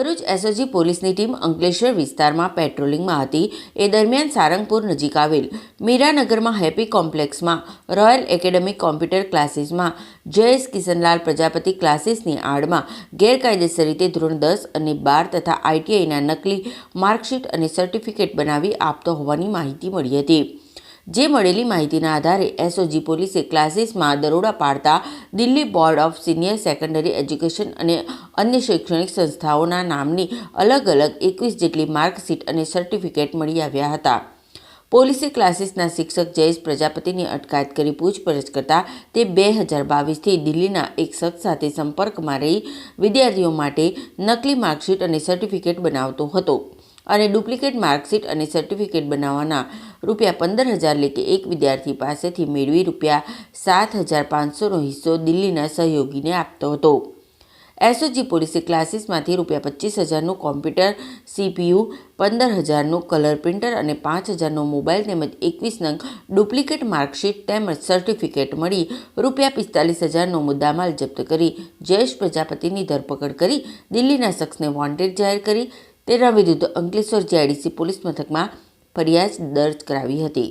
Bharuch SOG પોલીસની team Ankleshwar વિસ્તારમાં પેટ્રોલિંગમાં હતી. એ દરમિયાન સારંગપુર નજીક આવેલ મીરાનગરમાં હેપી કોમ્પ્લેક્સમાં રોયલ એકેડેમી કોમ્પ્યુટર ક્લાસીસમાં જયેશ કિશનલાલ પ્રજાપતિ ક્લાસીસની આડમાં ગેરકાયદેસર રીતે ધોરણ દસ અને બાર તથા આઈટીઆઈના નકલી માર્કશીટ અને સર્ટિફિકેટ બનાવી આપતો હોવાની માહિતી મળી હતી. જે મળેલી માહિતીના આધારે એસઓજી પોલીસે ક્લાસીસમાં દરોડા પાડતા Delhi board of senior secondary education અને અન્ય શૈક્ષણિક સંસ્થાઓના નામની અલગ અલગ એકવીસ જેટલી માર્કશીટ અને સર્ટિફિકેટ મળી આવ્યા હતા. પોલીસે ક્લાસીસના શિક્ષક જયેશ પ્રજાપતિની અટકાયત કરી પૂછપરછ કરતા તે બે હજાર બાવીસથી દિલ્હીના એક શખ્સ સાથે સંપર્કમાં રહી વિદ્યાર્થીઓ માટે નકલી માર્કશીટ અને સર્ટિફિકેટ બનાવતો હતો. અને ડુપ્લિકેટ માર્કશીટ અને સર્ટિફિકેટ બનાવવાના રૂપિયા પંદર હજાર લેકે એક વિદ્યાર્થી પાસેથી મેળવી રૂપિયા સાત હજાર પાંચસોનો હિસ્સો દિલ્હીના સહયોગીને આપતો હતો. એસઓજી પોલીસે ક્લાસીસમાંથી રૂપિયા પચીસ હજારનું કોમ્પ્યુટર, સીપીયુ, પંદર હજારનું કલર પ્રિન્ટર અને પાંચ હજારનો મોબાઈલ તેમજ એકવીસ નંગ ડુપ્લિકેટ માર્કશીટ તેમજ સર્ટિફિકેટ મળી રૂપિયા પિસ્તાલીસ હજારનો મુદ્દામાલ જપ્ત કરી જયેશ પ્રજાપતિની ધરપકડ કરી દિલ્હીના શખ્સને વોન્ટેડ જાહેર કરી તેના વિરુદ્ધ અંકલેશ્વર જીઆઈડીસી પોલીસ મથકમાં ફરિયાદ દર્જ કરાવી હતી.